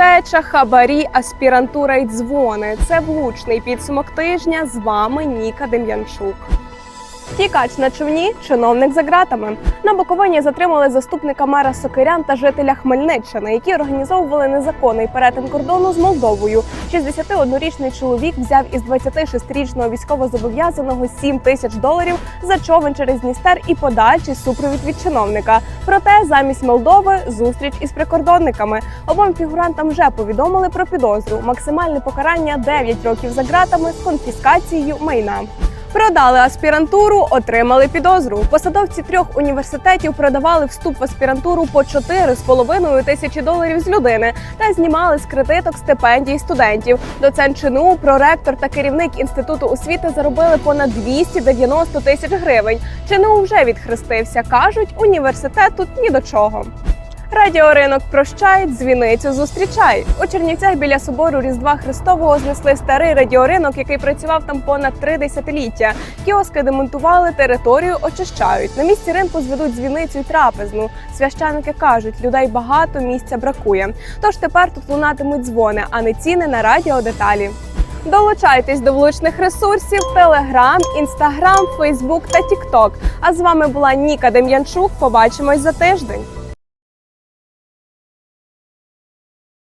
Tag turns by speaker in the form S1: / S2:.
S1: Втеча, хабарі, аспірантура й дзвони. Це влучний підсумок тижня. З вами Ніка Дем'янчук. Тікач на човні, чиновник за ґратами. На Буковині затримали заступника мера Сокирян та жителя Хмельниччини, які організовували незаконний перетин кордону з Молдовою. 61-річний чоловік взяв із 26-річного військовозобов'язаного 7 тисяч доларів за човен через Дністер і подальший супровід від чиновника. Проте замість Молдови зустріч із прикордонниками. Обом фігурантам вже повідомили про підозру. Максимальне покарання 9 років за ґратами з конфіскацією майна. Продали аспірантуру, отримали підозру. Посадовці трьох університетів продавали вступ в аспірантуру по 4,5 тисячі доларів з людини та знімали з кредиток стипендій студентів. Доцент ЧНУ, проректор та керівник інституту освіти заробили понад 290 тисяч гривень. ЧНУ вже відхрестився. кажуть, університет тут ні до чого. Радіоринок прощай, дзвіницю зустрічай. У Чернівцях біля собору Різдва Христового знесли старий радіоринок, який працював там понад три десятиліття. Кіоски демонтували, територію очищають. На місці ринку зведуть дзвіницю й трапезну. Священики кажуть, людей багато, місця бракує. Тож тепер тут лунатимуть дзвони, а не ціни на радіодеталі. Долучайтесь до влучних ресурсів: Телеграм, Інстаграм, Фейсбук та Тікток. А з вами була Ніка Дем'янчук. Побачимось за тиждень.